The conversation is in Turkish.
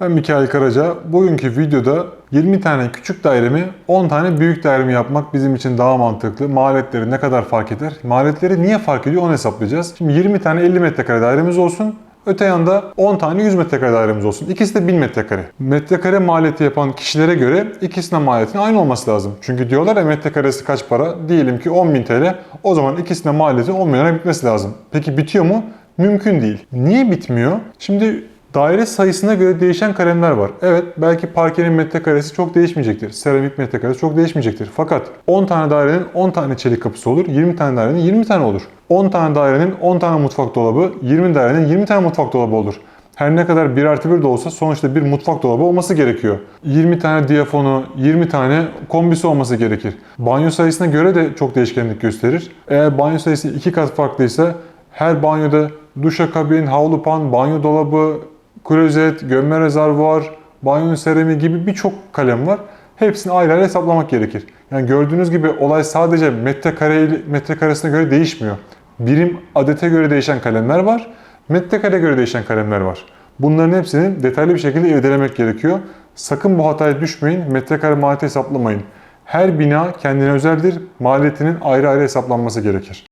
Ben Mikail Karaca. Bugünkü videoda 20 tane küçük dairemi 10 tane büyük dairemi yapmak bizim için daha mantıklı. Maliyetleri ne kadar fark eder? Maliyetleri niye fark ediyor onu hesaplayacağız. Şimdi 20 tane 50 metrekare dairemiz olsun. Öte yanda 10 tane 100 metrekare dairemiz olsun. İkisi de 1000 metrekare. Metrekare maliyeti yapan kişilere göre ikisinin maliyetinin aynı olması lazım. Çünkü diyorlar ya metrekaresi kaç para? Diyelim ki 10.000 TL. O zaman ikisinin maliyeti 10 milyona bitmesi lazım. Peki bitiyor mu? Mümkün değil. Niye bitmiyor? Şimdi daire sayısına göre değişen kalemler var. Evet belki parkenin metrekaresi çok değişmeyecektir. Seramik metrekaresi çok değişmeyecektir. Fakat 10 tane dairenin 10 tane çelik kapısı olur. 20 tane dairenin 20 tane olur. 10 tane dairenin 10 tane mutfak dolabı, 20 dairenin 20 tane mutfak dolabı olur. Her ne kadar 1 artı 1 de olsa sonuçta bir mutfak dolabı olması gerekiyor. 20 tane diyafonu, 20 tane kombisi olması gerekir. Banyo sayısına göre de çok değişkenlik gösterir. Eğer banyo sayısı 2 kat farklıysa her banyoda duşakabin, havlu pan, banyo dolabı, klozet, gömme rezervuar, banyo serami gibi birçok kalem var. Hepsini ayrı ayrı hesaplamak gerekir. Yani gördüğünüz gibi olay sadece metrekare metrekaresine göre değişmiyor. Birim adete göre değişen kalemler var. Metrekare göre değişen kalemler var. Bunların hepsini detaylı bir şekilde irdelemek gerekiyor. Sakın bu hataya düşmeyin. Metrekare maliyeti hesaplamayın. Her bina kendine özeldir. Maliyetinin ayrı ayrı hesaplanması gerekir.